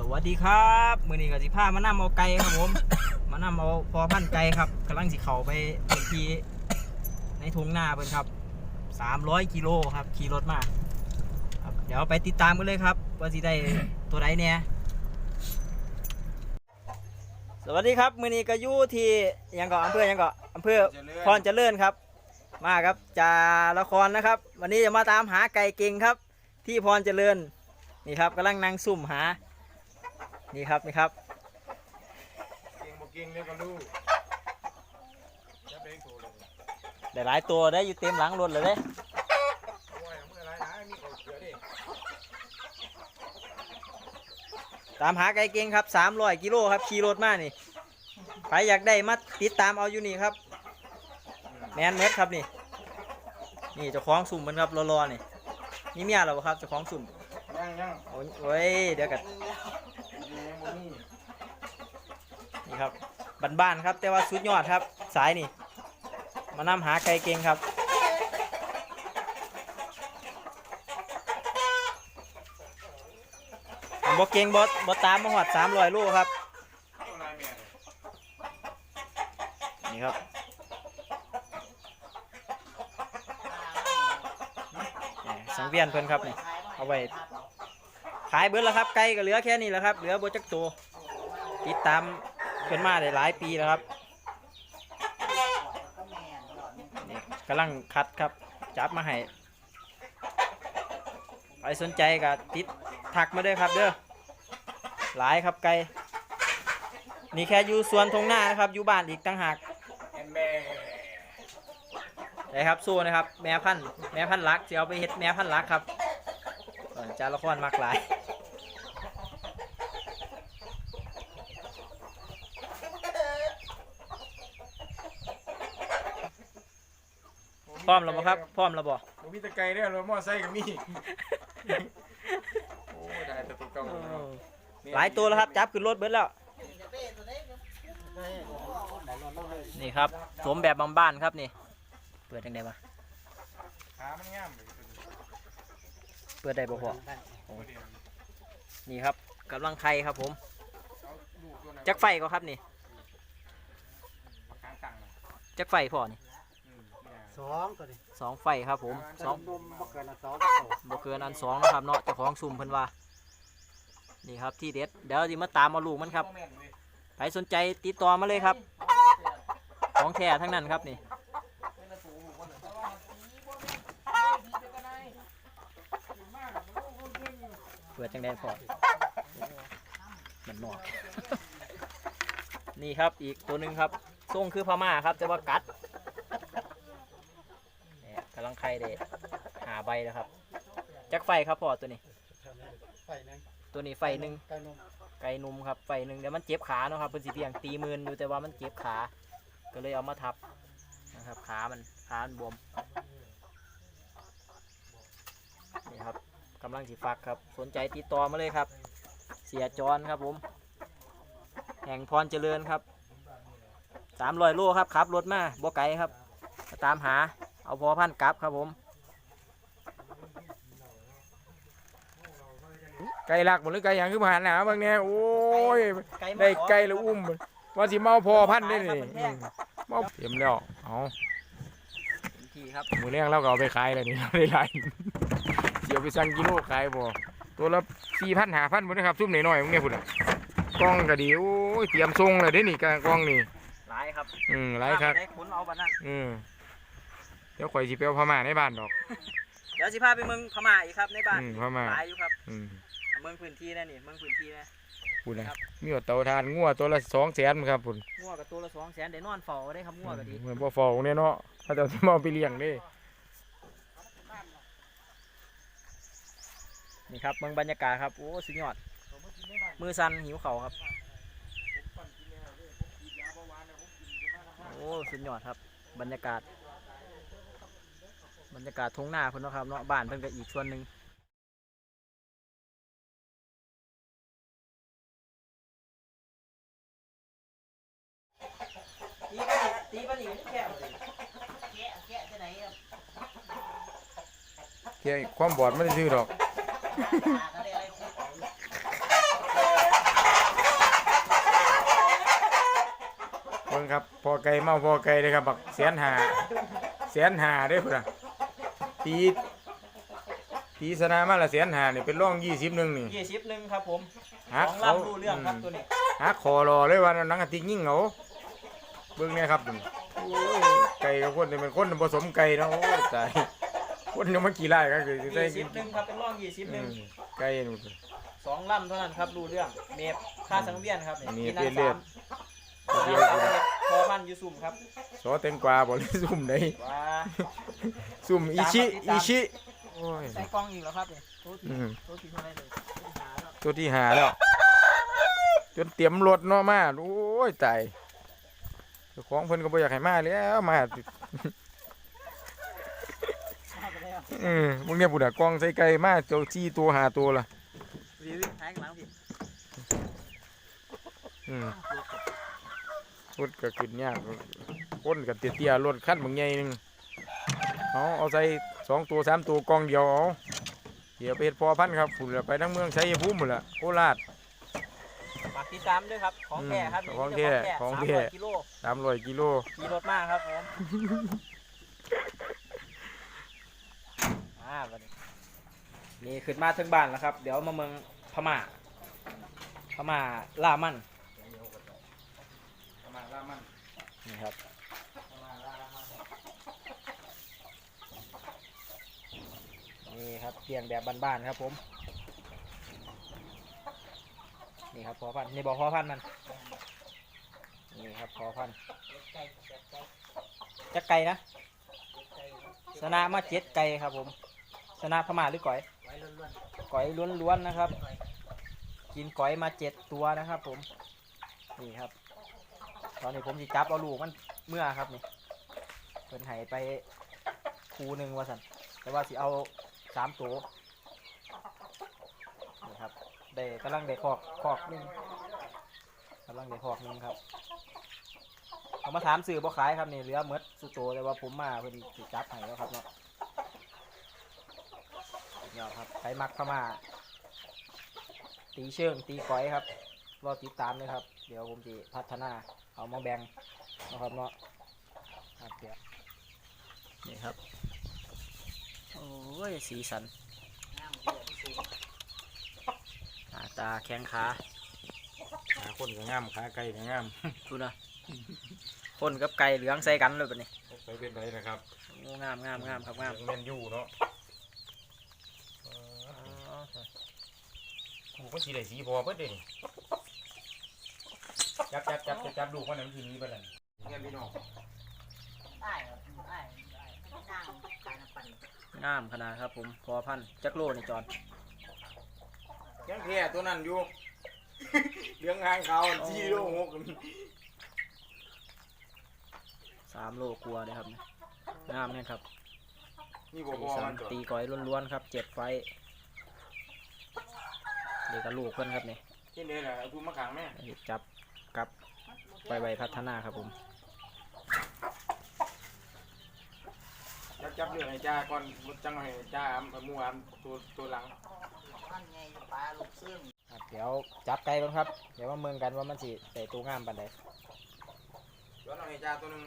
สวัสดีครับมือนี้ก็สิพามานำเอาไก่ครับผม มานำเอาพอพันธุ์ไก่ครับกำลังสิเข้าไปพื้นที่ในทุ่งนาเพิ่นครับ300กิโลครับขี่รถมาครับเดี๋ยวไปติดตามกันเลยครับ ว่าสิได้ตัวใดเนี่ยสวัสดีครับมือนี้ก็อยู่ที่หยังเกาะอำเภอหยังเกาะอำเภอพรเจริญครับ มาครับจาละครนะครับ วันนี้จะมาตามหาไก่เก่งครับ ที่พรเจริญนี่ครับกำลังนั่งซุ่มหา นี่ครับนี่ครับเก่งบ่เก่งเรียกกันลูกจะเป็นโถเลยได้หลายตัวได้อยู่เต็มหลังรถเลยเด้โอ้ยเมื่อไรนะมีเขาเสือดิตามหาไก่เก่งครับ300กิโลครับขี่รถมานี่ใครอยากได้มาติดตามเอาอยู่นี่ครับ แมนเม็ดครับนี่ นี่เจ้าของสุ่มมันครับรอๆนี่นี่เมียเราบ่ครับเจ้าของสุ่มยังยังโอ้ยโอ้ยเดี๋ยวกัน ยังบ่นี่ครับบ้านๆครับ แต่ว่าสุดยอดครับ สายนี่ มานำหาไก่เก่งครับ บอเก่งบอสบอตามมาหอด300โลครับอะไรแม่เนี่ยนี่ครับสังเวียนเพิ่อนครับนี่เอาไว้ายเบิดแล้วครับไก่ก็เหลือแค่นี้แหละครับ เหลือโบจักตัวติดตามเพิ่นมาได้หลายปีแล้วครับนี่กำลังคัดครับ จับมาให้ใครสนใจก็ติดถักมาเด้อครับเด้อหลายครับไก่นี่แค่อยู่สวนทงหน้านะครับอยู่บ้านอีกต่างหากแอนแม่นะครับสู้นะครับ แม่พันธุ์แม่พันธุ์รักจะเอาไปเฮ็ดแม่พันธุ์รักครับส่วน จาละครมากหลายพร้อมแล้วบ่ครับพร้อมแล้วบ่บ่มีตะไคร้เด้อรถมอไซค์ก็มีโอ้ได้แต่ตัวเก่าหลายตัวแล้วครับ จับขึ้นรถเบิดแล้ว นี่ครับสวมแบบบ้านๆครับนี่ เปิดยังไงวะขามันงามเลย ปิดได้บ่พอตัวเดียวนี่ครับกำลังไข่ครับผมเอาลูกตัวนั้นจักไฟก็ครับนี่ปากกางตังค์น่ะจักไฟพอนี่อืมเนี่ยสองตัวนี้สองไฟครับผมสองนมบ่เกินละสองตัวบ่เกินอันสองนะครับเนาะเจ้าของซุ่มเพิ่นว่า นี่ครับที่เด็ด เดี๋ยวสิมาตามมาลูกมันครับแม่นเว้ยใครสนใจติดต่อมาเลยครับ ของแท้ทั้งนั้นครับนี่ เปิดจังได้พอมันนอก นี่ครับอีกตัวหนึ่งครับทรงคือพม่าครับแต่ว่ากัดเนี่ยกำลังไข่เด็หาใบแล้วครับจักไฟครับพอตัวนี้ ตัวนี้ไฟหนึ่งไก่หนุ่มครับไฟหนึ่งเดี๋ยวมันเจ็บขาเนาะครับเป็นสีเพียงตีมืนอยู่แต่ว่ามันเจ็บขาก็เลยเอามาทับนะครับขามันขามันบวมนี่ครับำลังสีฟักครับ สนใจติดต่อมาเลยครับ เสียจรครับผม แห่งพรเจริญครับสามร้อยโลครับขับรถมาบ่ไกลครับมาตามหาเอาพอพันกลับครับผม ไก่ลักบ่หรือไก่หยังคือผ่านหนาเบางแน่โอ้ยไก่มาได้ขอไก่แล้วอุ้มมันว่าสิเมาพอพันธุ์ได้นี่มันแพงเมาเต็มแล้วเอาเต็มที่ครับ มือแรงเราก็เอาไปขายแล้วนี่เราได้หลาย เดี๋ยวไปสั่งกิโลขายบ่ตัวละสี่พันห้าพันบ่นะครับซุ่มหน่อยๆมึงเนี่ยพุ่นอะกล้องก็ดีโอ้ยเตรียมทรงเลยเด้นี่กกล้องนี่หลายครับอืมหลายครับได้ขนเอาบัดนั้นอืมเดี๋ยวข่อยสิไปเอาพม่าในบ้านดอก เดี๋ยวสิพาไปเมืองพม่าอีกครับในบ้านอืมพม่า หลายอยู่ครับอืมเมืองพื้นที่นะนี่เมืองพื้นที่นะ พุ่นนะครับ มีหัวเตาทานงัวตัวละสองแสนครับพุ่นงัวกับตัวละสองแสนได้นอนเฝ้าได้ครับงัวก็ดี เหมือนบ่ฟองเนี่ยเนาะเขาจะสิมาเอาไปเลี้ยงเด้ นี่ครับเมืองบรรยากาศครับ โอ้สุดยอด มือสั่นหิวเข่าวครับ โอ้สุดยอดครับ บรรยากาศ บรรยากาศทงหน้าเพิ่นเนาะครับเนาะบ้านเพิ่นก็อีกส่วนหนึ่งตีปะนี่ตีปะนี่แค่แค่ความบอดไม่ได้ซื้อดอก เบิ่งครับพอไก่เมาพอไก่เลยครับบักแสนหาเสียนหาเด้อพุ่นน่ะตีตีสนามมาละเสียนหาเนี่ยเป็นร่องยี่สิบหนึ่งนี่ ยี่สิบหนึ่งครับผมหาของเขาดูเรื่องรับตัวนี้หาคอรอเลยว่านังอะติยิ่งเหงาเบิ่งเนี่ยครับไก่กับคนนี่เป็นคนผสมไก่เนาะโอ้ยตาย คนยังมากี่ไร่ก็คือสิได้ยี่สิบหนึ่งครับเป็นร่องยี่สิบหอืนึ่งมไก่นี่สองลำเท่านั้นครับรู้เรื่องเมฟค่าสังเวียนครับนี่มีกินน้ำเลือสาดมเดียวแล้วกันก็พอพันอยูซุ่มครับสอเต็งกว่าบ่เลยซุ่มได้ว้าซุ่มอิชิอิชิโอ้ยใส่กล้องอีกแล้วครับนี่ตัวที่อืมตัวที่เท่าไหรเลยตัวที่หาแล้วตัวที่หาแล้วจนเตรียมรถเนาะมาโอ้ยตายเจ้าของเพิ่นก็บ่อยากให้มาแล้วมา มาไปแล้วอืมมึงเนี่ยบุดอะกล้องใส่ไก่มาเจ้าจี้ตัวหาตัวละรีวิวแทงหลังพี่อืมรถก็ขึ้นยากคนก็เตี้ยๆรถคันบางใหญ่หนึงเอาเอาใส่สองตัวสามตัวกล้องเดียวเอาเดี๋ยวไปเฮ็ดพอพันธุ์ครับฝุ่นละไปทั้งเมืองชัยภูมิหมดละโคราช ฝากติดตามด้วยครับ ของแท้ครับอืมของแท้ของแท้ สามร้อยกิโลสามร้อยกิโลขี่รถมากครับผม อ่าวันนี้นี่ขึ้นมาถึงบ้านแล้วครับ เดี๋ยวมาเมืองพม่า พม่าล่ามันประมาณละมันนี่ครับนี่ครับเตียงแบบบ้านๆครับผม นี่ครับพอพันธุ์นี่บอกพอพันธุ์มัน นี่ครับพอพันธุ์จะไก่นะชนะมาเจ็ดไก่ครับผม ชนะพม่าหรือก่อยก่อยล้วนๆนะครับ กินก่อยมาเจ็ดตัวนะครับ ผม นี่ครับ ตอนนี้ผมสิจับเอาลูกมันเมื่อครับนี่เพิ่นให้ไปคูหนึ่งว่าสันแต่ว่าสิเอาสามตัวนี่ครับได้กำลังได้คอกคอกหนึ่งกำลังได้คอกหนึ่งครับเอามาถามสื่อบ่ขายครับนี่เหลือหมดสุดโตวแต่ว่าผมมาพอดีสิจับให้แล้วครับเนาะ เนี่ยครับไปมักพม่า ตีเชิงตีก้อยครับรอติดตามเลยครับ เดี๋ยวผมจะพัฒนาเอามาแบ่งนะครับเนาะครับเดี๋ยวนี่ครับ โอ้ย สีสันหน้าตาแข้งขาขาคนก็งามขาไก่ก็งามดูนะคนกับไก่เหลืองใส่กันเลยแบบนี้ไปเป็นไรนะครับโอ้งามงามงามครับงาม แมนยูเนาะ กูก็สีได้สีพอเพิ่นเด้นี่จับจับจับจับจับดูมันนั้นทีนี้ไปแล้วนี่เงี้ยพี่น้องงามขนาดครับผมพอพันธุ์จักโลนี่จอนยังแพ้ตัวนั้นอยู่เลี้ยงหางเขาวจีโลหกสามโลกลัวเลยครับนี่งามเนี่ยครับนี่บ่สีพอสัมันนตัวตีก้อยล้วนๆครับเจ็ดไฟต์ เด็กกับลูกเพื่อนครับนี่ที่นี่แหละเอากูมาขังแม่จับกลับไปไว้พัฒนาครับผมจับจับเรื่องให้จ้าก่อนจังให้จ้าอำมู่อำตัวตัวหลังครับเดี๋ยวจับไก่ก่อนครับ เดี๋ยวมาเมืองกันว่ามันสิแต่ตัวงามปานใดย้อนเอาให้จ้าตัวหนึง